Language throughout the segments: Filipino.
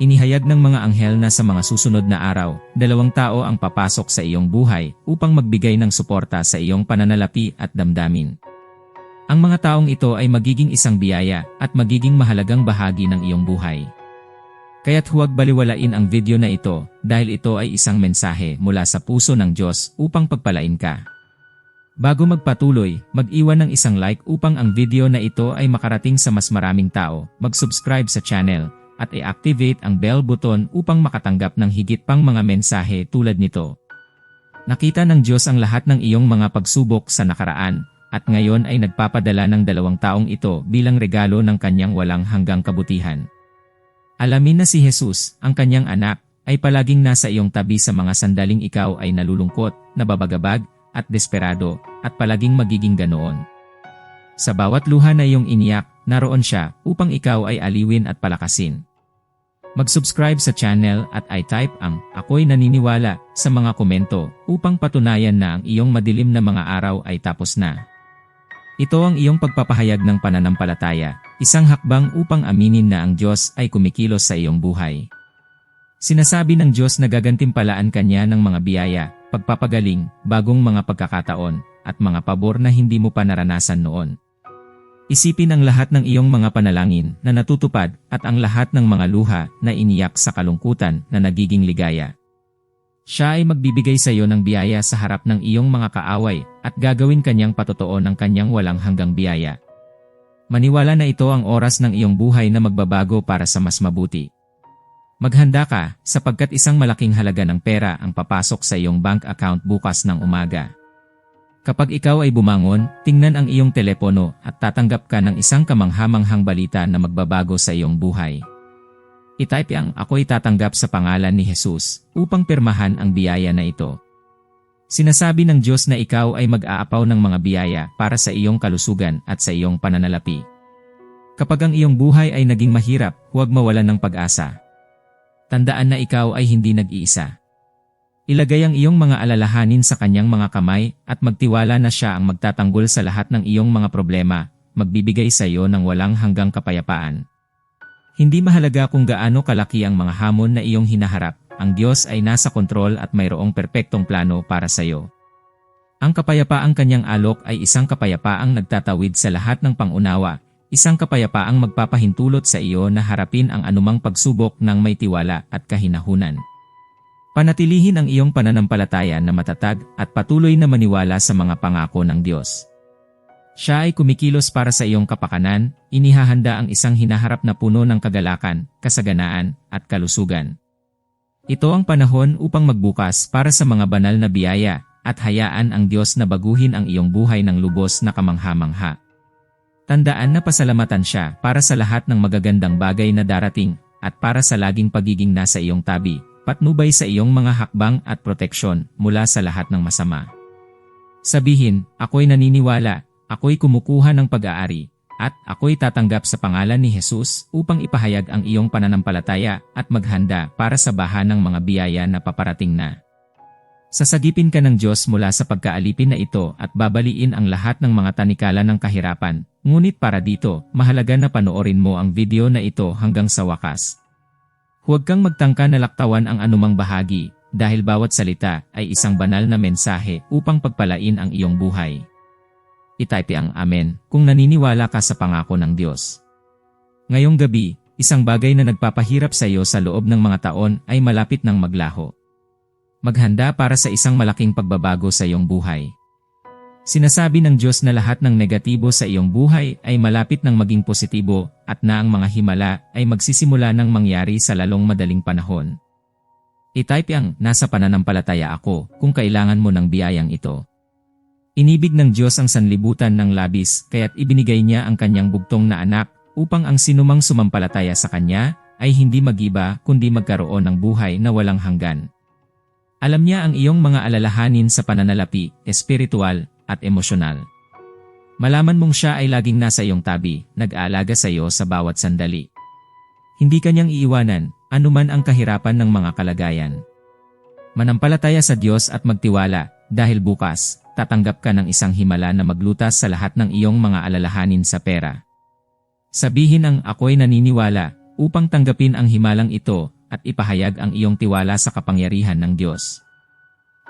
Inihayag ng mga anghel na sa mga susunod na araw, dalawang tao ang papasok sa iyong buhay upang magbigay ng suporta sa iyong pananalapi at damdamin. Ang mga taong ito ay magiging isang biyaya at magiging mahalagang bahagi ng iyong buhay. Kaya't huwag baliwalain ang video na ito dahil ito ay isang mensahe mula sa puso ng Diyos upang pagpalain ka. Bago magpatuloy, mag-iwan ng isang like upang ang video na ito ay makarating sa mas maraming tao, mag-subscribe sa channel, at i-activate ang bell button upang makatanggap ng higit pang mga mensahe tulad nito. Nakita ng Diyos ang lahat ng iyong mga pagsubok sa nakaraan, at ngayon ay nagpapadala ng dalawang taong ito bilang regalo ng kanyang walang hanggang kabutihan. Alamin na si Jesus, ang kanyang anak, ay palaging nasa iyong tabi sa mga sandaling ikaw ay nalulungkot, nababagabag, at desperado, at palaging magiging ganoon. Sa bawat luha na iyong iniyak, naroon siya upang ikaw ay aliwin at palakasin. Mag-subscribe sa channel at i-type ang Ako'y naniniwala sa mga komento upang patunayan na ang iyong madilim na mga araw ay tapos na. Ito ang iyong pagpapahayag ng pananampalataya, isang hakbang upang aminin na ang Diyos ay kumikilos sa iyong buhay. Sinasabi ng Diyos na gagantimpalaan kanya ng mga biyaya, pagpapagaling, bagong mga pagkakataon, at mga pabor na hindi mo pa naranasan noon. Isipin ang lahat ng iyong mga panalangin na natutupad at ang lahat ng mga luha na iniyak sa kalungkutan na nagiging ligaya. Siya ay magbibigay sa iyo ng biyaya sa harap ng iyong mga kaaway at gagawin kanyang patotoo ng kanyang walang hanggang biyaya. Maniwala na ito ang oras ng iyong buhay na magbabago para sa mas mabuti. Maghanda ka sapagkat isang malaking halaga ng pera ang papasok sa iyong bank account bukas ng umaga. Kapag ikaw ay bumangon, tingnan ang iyong telepono at tatanggap ka ng isang kamanghamanghang balita na magbabago sa iyong buhay. I-type ang ako'y tatanggap sa pangalan ni Jesus upang pirmahan ang biyaya na ito. Sinasabi ng Diyos na ikaw ay mag-aapaw ng mga biyaya para sa iyong kalusugan at sa iyong pananalapi. Kapag ang iyong buhay ay naging mahirap, huwag mawalan ng pag-asa. Tandaan na ikaw ay hindi nag-iisa. Ilagay ang iyong mga alalahanin sa kanyang mga kamay at magtiwala na siya ang magtatanggol sa lahat ng iyong mga problema, magbibigay sa iyo ng walang hanggang kapayapaan. Hindi mahalaga kung gaano kalaki ang mga hamon na iyong hinaharap, ang Diyos ay nasa kontrol at mayroong perpektong plano para sa iyo. Ang kapayapaang kanyang alok ay isang kapayapaang nagtatawid sa lahat ng pangunawa, isang kapayapaang magpapahintulot sa iyo na harapin ang anumang pagsubok ng may tiwala at kahinahunan. Panatilihin ang iyong pananampalataya na matatag at patuloy na maniwala sa mga pangako ng Diyos. Siya ay kumikilos para sa iyong kapakanan, inihahanda ang isang hinaharap na puno ng kagalakan, kasaganaan, at kalusugan. Ito ang panahon upang magbukas para sa mga banal na biyaya at hayaan ang Diyos na baguhin ang iyong buhay ng lubos na kamangha-mangha. Tandaan na pasalamatan siya para sa lahat ng magagandang bagay na darating at para sa laging pagiging nasa iyong tabi patnubay sa iyong mga hakbang at proteksyon mula sa lahat ng masama. Sabihin, ako'y naniniwala, ako'y kumukuha ng pag-aari, at ako'y tatanggap sa pangalan ni Jesus upang ipahayag ang iyong pananampalataya at maghanda para sa bahan ng mga biyaya na paparating na. Sasagipin ka ng Diyos mula sa pagkaalipin na ito at babaliin ang lahat ng mga tanikala ng kahirapan, ngunit para dito, mahalaga na panoorin mo ang video na ito hanggang sa wakas. Huwag kang magtangka na laktawan ang anumang bahagi, dahil bawat salita ay isang banal na mensahe upang pagpalain ang iyong buhay. Itype ang Amen kung naniniwala ka sa pangako ng Diyos. Ngayong gabi, isang bagay na nagpapahirap sa iyo sa loob ng mga taon ay malapit ng maglaho. Maghanda para sa isang malaking pagbabago sa iyong buhay. Sinasabi ng Diyos na lahat ng negatibo sa iyong buhay ay malapit ng maging positibo at na ang mga himala ay magsisimula ng mangyari sa lalong madaling panahon. I-type ang nasa pananampalataya ako kung kailangan mo ng biyayang ito. Inibig ng Diyos ang sanlibutan ng labis kaya't ibinigay niya ang kanyang bugtong na anak upang ang sinumang sumampalataya sa kanya ay hindi magiba kundi magkaroon ng buhay na walang hanggan. Alam niya ang iyong mga alalahanin sa pananalapi, espiritual, at emosyonal. Malaman mong siya ay laging nasa iyong tabi, nag-aalaga sa iyo sa bawat sandali. Hindi kanyang iiwanan, anuman ang kahirapan ng mga kalagayan. Manampalataya sa Diyos at magtiwala, dahil bukas, tatanggap ka ng isang himala na maglutas sa lahat ng iyong mga alalahanin sa pera. Sabihin ang ako'y naniniwala, upang tanggapin ang himalang ito at ipahayag ang iyong tiwala sa kapangyarihan ng Diyos.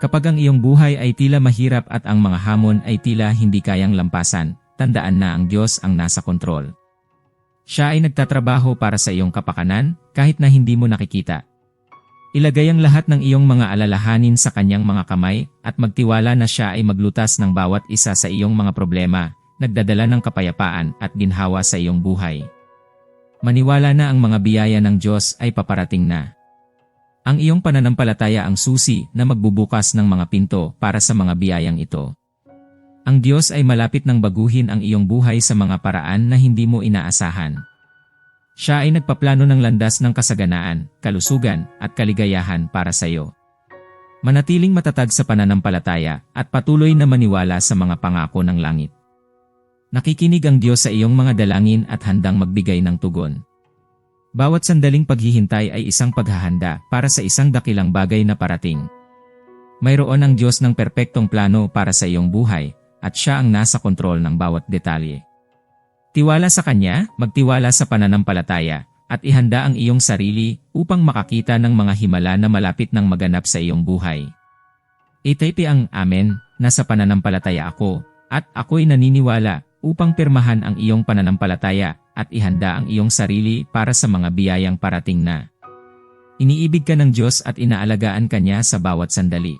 Kapag ang iyong buhay ay tila mahirap at ang mga hamon ay tila hindi kayang lampasan, tandaan na ang Diyos ang nasa kontrol. Siya ay nagtatrabaho para sa iyong kapakanan kahit na hindi mo nakikita. Ilagay ang lahat ng iyong mga alalahanin sa kanyang mga kamay at magtiwala na siya ay maglutas ng bawat isa sa iyong mga problema, nagdadala ng kapayapaan at ginhawa sa iyong buhay. Maniwala na ang mga biyaya ng Diyos ay paparating na. Ang iyong pananampalataya ang susi na magbubukas ng mga pinto para sa mga biyayang ito. Ang Diyos ay malapit ng baguhin ang iyong buhay sa mga paraan na hindi mo inaasahan. Siya ay nagpaplano ng landas ng kasaganaan, kalusugan, at kaligayahan para sa iyo. Manatiling matatag sa pananampalataya at patuloy na maniwala sa mga pangako ng langit. Nakikinig ang Diyos sa iyong mga dalangin at handang magbigay ng tugon. Bawat sandaling paghihintay ay isang paghahanda para sa isang dakilang bagay na parating. Mayroon ang Diyos ng perpektong plano para sa iyong buhay at siya ang nasa kontrol ng bawat detalye. Tiwala sa Kanya, magtiwala sa pananampalataya, at ihanda ang iyong sarili upang makakita ng mga himala na malapit ng maganap sa iyong buhay. Itaypi ang Amen na sa pananampalataya ako, at ako'y naniniwala upang pirmahan ang iyong pananampalataya at ihanda ang iyong sarili para sa mga biyayang parating na. Iniibig ka ng Diyos at inaalagaan ka niya sa bawat sandali.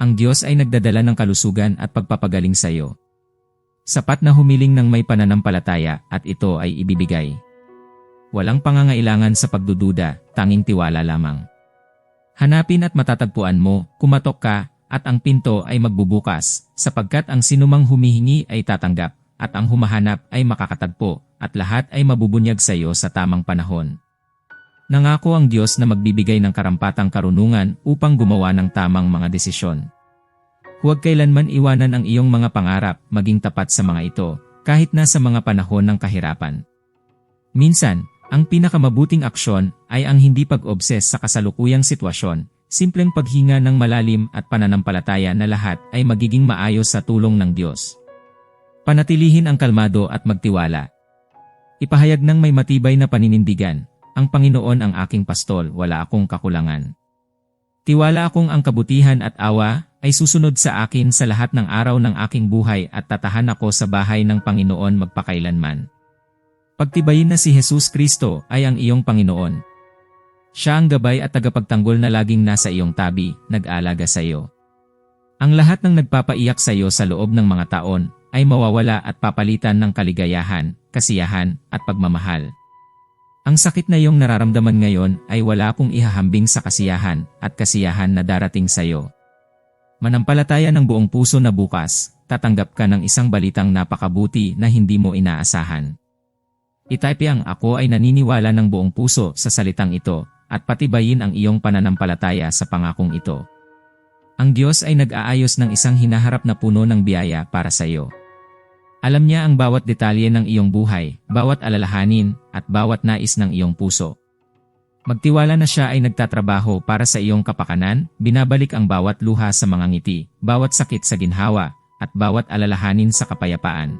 Ang Diyos ay nagdadala ng kalusugan at pagpapagaling sa iyo. Sapat na humiling ng may pananampalataya at ito ay ibibigay. Walang pangangailangan sa pagdududa, tanging tiwala lamang. Hanapin at matatagpuan mo, kumatok ka, at ang pinto ay magbubukas, sapagkat ang sinumang humihingi ay tatanggap, at ang humahanap ay makakatagpo, at lahat ay mabubunyag sa iyo sa tamang panahon. Nangako ang Diyos na magbibigay ng karampatang karunungan upang gumawa ng tamang mga desisyon. Huwag kailanman iwanan ang iyong mga pangarap maging tapat sa mga ito, kahit na sa mga panahon ng kahirapan. Minsan, ang pinakamabuting aksyon ay ang hindi pag-obses sa kasalukuyang sitwasyon, simpleng paghinga ng malalim at pananampalataya na lahat ay magiging maayos sa tulong ng Diyos. Panatilihin ang kalmado at magtiwala. Ipahayag ng may matibay na paninindigan, ang Panginoon ang aking pastol, wala akong kakulangan. Tiwala akong ang kabutihan at awa ay susunod sa akin sa lahat ng araw ng aking buhay at tatahan ako sa bahay ng Panginoon magpakailanman. Pagtibayin na si Jesus Kristo ay ang iyong Panginoon. Siya ang gabay at tagapagtanggol na laging nasa iyong tabi, nag-alaga sa iyo. Ang lahat ng nagpapaiyak sa iyo sa loob ng mga taon ay mawawala at papalitan ng kaligayahan, kasiyahan, at pagmamahal. Ang sakit na iyong nararamdaman ngayon ay wala akong ihahambing sa kasiyahan at kasiyahan na darating sa iyo. Manampalataya ng buong puso na bukas, tatanggap ka ng isang balitang napakabuti na hindi mo inaasahan. Itype ang ako ay naniniwala ng buong puso sa salitang ito at patibayin ang iyong pananampalataya sa pangakong ito. Ang Diyos ay nag-aayos ng isang hinaharap na puno ng biyaya para sa iyo. Alam niya ang bawat detalye ng iyong buhay, bawat alalahanin, at bawat nais ng iyong puso. Magtiwala na siya ay nagtatrabaho para sa iyong kapakanan, binabalik ang bawat luha sa mga ngiti, bawat sakit sa ginhawa, at bawat alalahanin sa kapayapaan.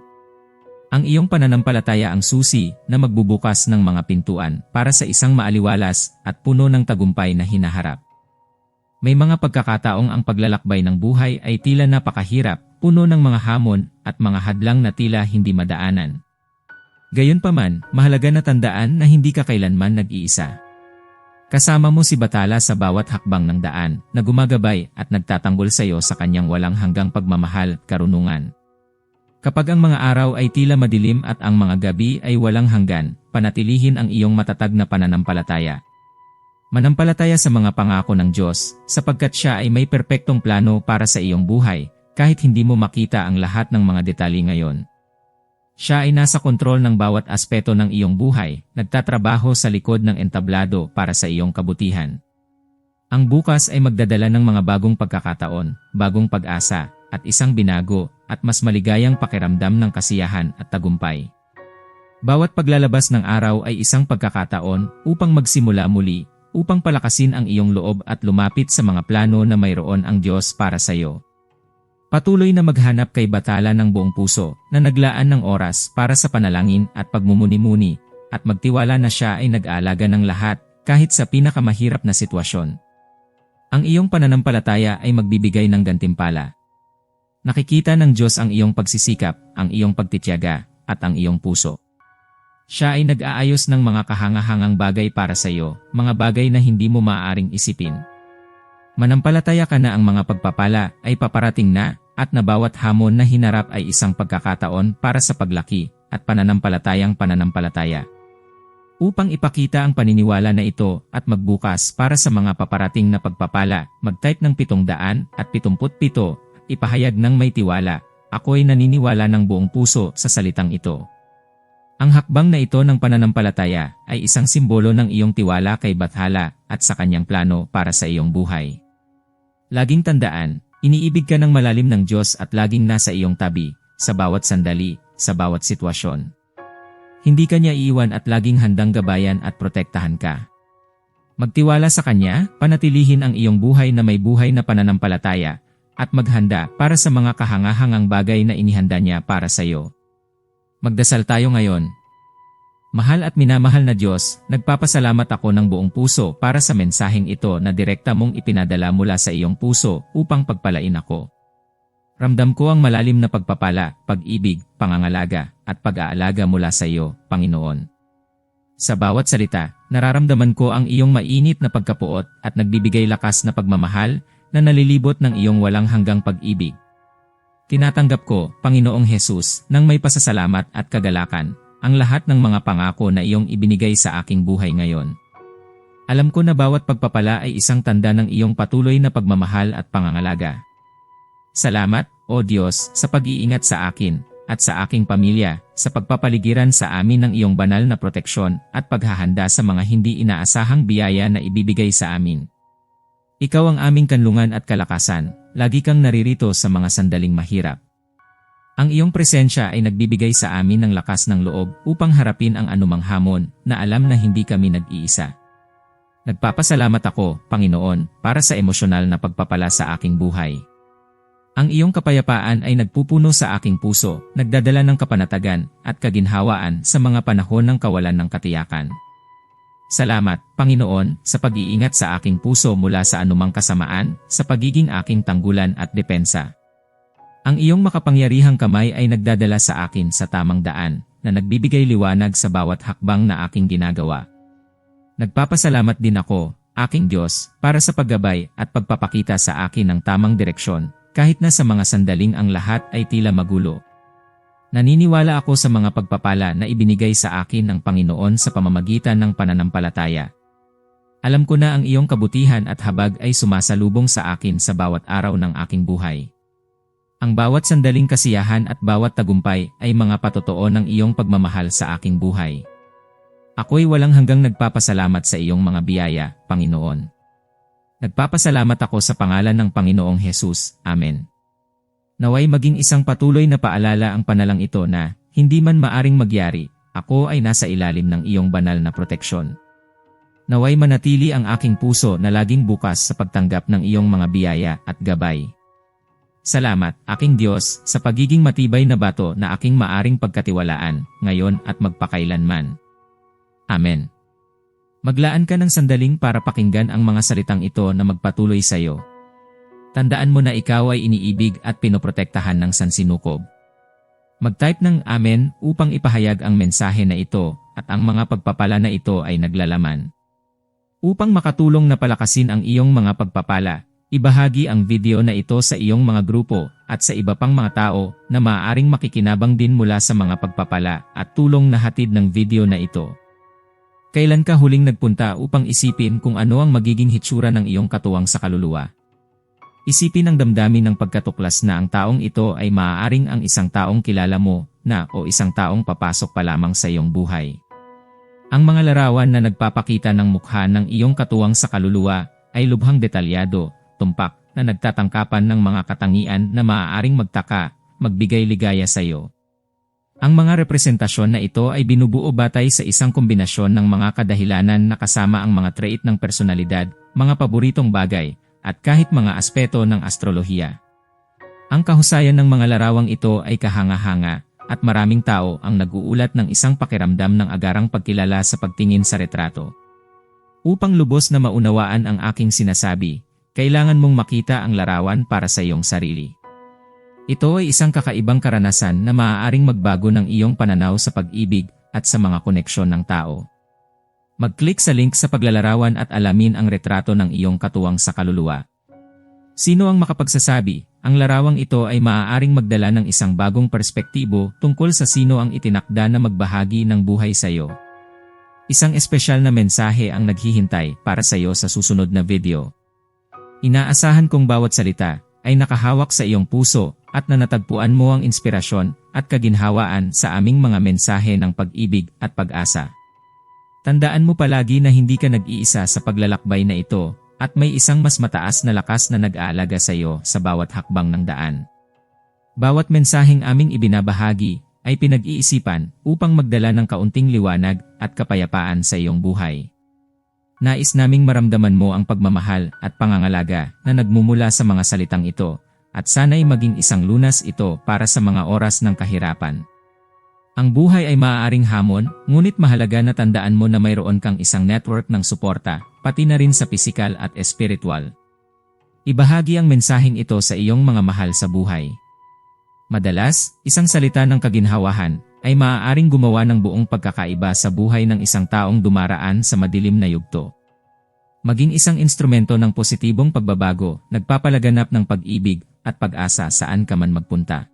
Ang iyong pananampalataya ang susi na magbubukas ng mga pintuan para sa isang maaliwalas at puno ng tagumpay na hinaharap. May mga pagkakataong ang paglalakbay ng buhay ay tila napakahirap, puno ng mga hamon at mga hadlang na tila hindi madaanan. Gayunpaman, mahalaga na tandaan na hindi ka kailanman nag-iisa. Kasama mo si Batala sa bawat hakbang ng daan na gumagabay at nagtatanggol sa iyo sa kanyang walang hanggang pagmamahal, karunungan. Kapag ang mga araw ay tila madilim at ang mga gabi ay walang hanggan, panatilihin ang iyong matatag na pananampalataya Manampalataya sa mga pangako ng Diyos, sapagkat siya ay may perpektong plano para sa iyong buhay, kahit hindi mo makita ang lahat ng mga detalye ngayon. Siya ay nasa kontrol ng bawat aspeto ng iyong buhay, nagtatrabaho sa likod ng entablado para sa iyong kabutihan. Ang bukas ay magdadala ng mga bagong pagkakataon, bagong pag-asa, at isang binago, at mas maligayang pakiramdam ng kasiyahan at tagumpay. Bawat paglalabas ng araw ay isang pagkakataon upang magsimula muli upang palakasin ang iyong loob at lumapit sa mga plano na mayroon ang Diyos para sa iyo. Patuloy na maghanap kay Batala ng buong puso na naglaan ng oras para sa panalangin at pagmumuni-muni at magtiwala na siya ay nag-aalaga ng lahat kahit sa pinakamahirap na sitwasyon. Ang iyong pananampalataya ay magbibigay ng gantimpala. Nakikita ng Diyos ang iyong pagsisikap, ang iyong pagtityaga, at ang iyong puso. Siya ay nag-aayos ng mga kahangahangang bagay para sa iyo, mga bagay na hindi mo maaaring isipin. Manampalataya ka na ang mga pagpapala ay paparating na at na bawat hamon na hinarap ay isang pagkakataon para sa paglaki at pananampalatayang pananampalataya. Upang ipakita ang paniniwala na ito at magbukas para sa mga paparating na pagpapala, mag-type ng 777, ipahayag ng may tiwala, ako'y naniniwala ng buong puso sa salitang ito. Ang hakbang na ito ng pananampalataya ay isang simbolo ng iyong tiwala kay Bathala at sa kanyang plano para sa iyong buhay. Laging tandaan, iniibig ka ng malalim ng Diyos at laging nasa iyong tabi, sa bawat sandali, sa bawat sitwasyon. Hindi ka niya iiwan at laging handang gabayan at protektahan ka. Magtiwala sa Kanya, panatilihin ang iyong buhay na may buhay na pananampalataya, at maghanda para sa mga kahangahangang bagay na inihanda niya para sa iyo. Magdasal tayo ngayon. Mahal at minamahal na Diyos, nagpapasalamat ako ng buong puso para sa mensaheng ito na direkta mong ipinadala mula sa iyong puso upang pagpalain ako. Ramdam ko ang malalim na pagpapala, pag-ibig, pangangalaga, at pag-aalaga mula sa iyo, Panginoon. Sa bawat salita, nararamdaman ko ang iyong mainit na pagkapuot at nagbibigay lakas na pagmamahal na nalilibot ng iyong walang hanggang pag-ibig. Tinatanggap ko, Panginoong Hesus, ng may pasasalamat at kagalakan, ang lahat ng mga pangako na iyong ibinigay sa aking buhay ngayon. Alam ko na bawat pagpapala ay isang tanda ng iyong patuloy na pagmamahal at pangangalaga. Salamat, O Diyos, sa pag-iingat sa akin at sa aking pamilya, sa pagpapaligiran sa amin ng iyong banal na proteksyon at paghahanda sa mga hindi inaasahang biyaya na ibibigay sa amin. Ikaw ang aming kanlungan at kalakasan, lagi kang naririto sa mga sandaling mahirap. Ang iyong presensya ay nagbibigay sa amin ng lakas ng loob upang harapin ang anumang hamon na alam na hindi kami nag-iisa. Nagpapasalamat ako, Panginoon, para sa emosyonal na pagpapala sa aking buhay. Ang iyong kapayapaan ay nagpupuno sa aking puso, nagdadala ng kapanatagan at kaginhawaan sa mga panahon ng kawalan ng katiyakan. Salamat, Panginoon, sa pag-iingat sa aking puso mula sa anumang kasamaan, sa pagiging aking tanggulan at depensa. Ang iyong makapangyarihang kamay ay nagdadala sa akin sa tamang daan, na nagbibigay liwanag sa bawat hakbang na aking ginagawa. Nagpapasalamat din ako, aking Diyos, para sa paggabay at pagpapakita sa akin ng tamang direksyon, kahit na sa mga sandaling ang lahat ay tila magulo. Naniniwala ako sa mga pagpapala na ibinigay sa akin ng Panginoon sa pamamagitan ng pananampalataya. Alam ko na ang iyong kabutihan at habag ay sumasalubong sa akin sa bawat araw ng aking buhay. Ang bawat sandaling kasiyahan at bawat tagumpay ay mga patotoo ng iyong pagmamahal sa aking buhay. Ako'y walang hanggang nagpapasalamat sa iyong mga biyaya, Panginoon. Nagpapasalamat ako sa pangalan ng Panginoong Hesus. Amen. Naway maging isang patuloy na paalala ang panalang ito na, hindi man maaring magyari, ako ay nasa ilalim ng iyong banal na proteksyon. Naway manatili ang aking puso na laging bukas sa pagtanggap ng iyong mga biyaya at gabay. Salamat, aking Diyos, sa pagiging matibay na bato na aking maaring pagkatiwalaan, ngayon at magpakailanman. Amen. Maglaan ka ng sandaling para pakinggan ang mga salitang ito na magpatuloy sa iyo. Tandaan mo na ikaw ay iniibig at pinoprotektahan ng sansinukob. Mag-type ng Amen upang ipahayag ang mensahe na ito at ang mga pagpapala na ito ay naglalaman. Upang makatulong na palakasin ang iyong mga pagpapala, ibahagi ang video na ito sa iyong mga grupo at sa iba pang mga tao na maaaring makikinabang din mula sa mga pagpapala at tulong na hatid ng video na ito. Kailan ka huling nagpunta upang isipin kung ano ang magiging hitsura ng iyong katuwang sa kaluluwa? Isipin ang damdamin ng pagkatuklas na ang taong ito ay maaaring ang isang taong kilala mo na o isang taong papasok pa lamang sa iyong buhay. Ang mga larawan na nagpapakita ng mukha ng iyong katuwang sa kaluluwa ay lubhang detalyado, tumpak, na nagtatangkapan ng mga katangian na maaaring magtaka, magbigay ligaya sa iyo. Ang mga representasyon na ito ay binubuo batay sa isang kombinasyon ng mga kadahilanan na kasama ang mga trait ng personalidad, mga paboritong bagay, at kahit mga aspeto ng astrolohiya. Ang kahusayan ng mga larawang ito ay kahanga-hanga, at maraming tao ang nag-uulat ng isang pakiramdam ng agarang pagkilala sa pagtingin sa retrato. Upang lubos na maunawaan ang aking sinasabi, kailangan mong makita ang larawan para sa iyong sarili. Ito ay isang kakaibang karanasan na maaaring magbago ng iyong pananaw sa pag-ibig at sa mga koneksyon ng tao. Mag-click sa link sa paglalarawan at alamin ang retrato ng iyong katuwang sa kaluluwa. Sino ang makapagsasabi, ang larawang ito ay maaaring magdala ng isang bagong perspektibo tungkol sa sino ang itinakda na magbahagi ng buhay sa iyo. Isang espesyal na mensahe ang naghihintay para sa iyo sa susunod na video. Inaasahan kong bawat salita ay nakahawak sa iyong puso at na natagpuan mo ang inspirasyon at kaginhawaan sa aming mga mensahe ng pag-ibig at pag-asa. Tandaan mo palagi na hindi ka nag-iisa sa paglalakbay na ito at may isang mas mataas na lakas na nag-aalaga sa iyo sa bawat hakbang ng daan. Bawat mensaheng aming ibinabahagi ay pinag-iisipan upang magdala ng kaunting liwanag at kapayapaan sa iyong buhay. Nais naming maramdaman mo ang pagmamahal at pangangalaga na nagmumula sa mga salitang ito at sana'y maging isang lunas ito para sa mga oras ng kahirapan. Ang buhay ay maaaring hamon, ngunit mahalaga na tandaan mo na mayroon kang isang network ng suporta, pati na rin sa pisikal at espiritual. Ibahagi ang mensaheng ito sa iyong mga mahal sa buhay. Madalas, isang salita ng kaginhawahan ay maaaring gumawa ng buong pagkakaiba sa buhay ng isang taong dumaraan sa madilim na yugto. Maging isang instrumento ng positibong pagbabago, nagpapalaganap ng pag-ibig at pag-asa saan ka man magpunta.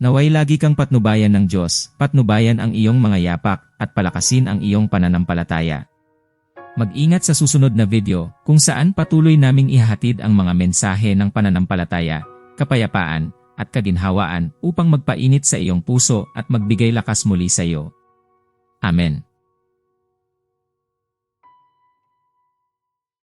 Naway lagi kang patnubayan ng Diyos, patnubayan ang iyong mga yapak, at palakasin ang iyong pananampalataya. Mag-ingat sa susunod na video kung saan patuloy naming ihahatid ang mga mensahe ng pananampalataya, kapayapaan, at kaginhawaan upang magpainit sa iyong puso at magbigay lakas muli sa iyo. Amen.